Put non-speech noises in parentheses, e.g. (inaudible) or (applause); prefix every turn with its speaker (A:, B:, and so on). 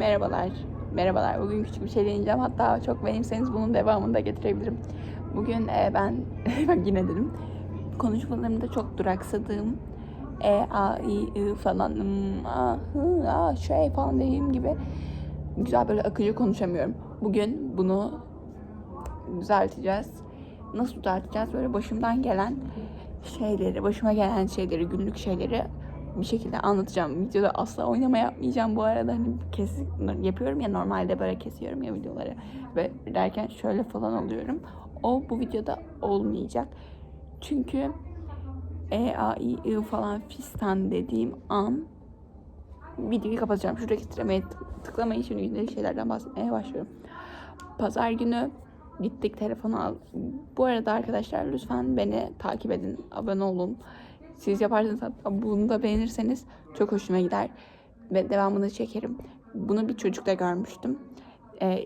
A: Merhabalar. Merhabalar. Bugün küçük bir şey deneyeceğim. Hatta çok beğenirseniz bunun devamını da getirebilirim. Bugün e, ben, (laughs) yine dedim, konuşmalarımda çok duraksadığım E, A, I, I falan, ım, a, hı, a, şey falan dediğim gibi güzel böyle akıcı konuşamıyorum. Bugün bunu düzelteceğiz. Nasıl düzelteceğiz? Böyle başımdan gelen şeyleri, başıma gelen şeyleri, günlük şeyleri bir şekilde anlatacağım. Videoda asla oynama yapmayacağım bu arada. Hani kes, yapıyorum ya normalde böyle kesiyorum ya videoları. Ve derken şöyle falan oluyorum. O bu videoda olmayacak. Çünkü E, A, I, I falan fistan dediğim an videoyu kapatacağım. Şuradaki tıklamayı tıklamayın şimdi gündelik şeylerden bahsetmeye başlıyorum. Pazar günü gittik telefonu al. Bu arada arkadaşlar lütfen beni takip edin. Abone olun. Siz yaparsanız hatta bunu da beğenirseniz çok hoşuma gider. Ve devamını çekerim. Bunu bir çocukta görmüştüm. Ee,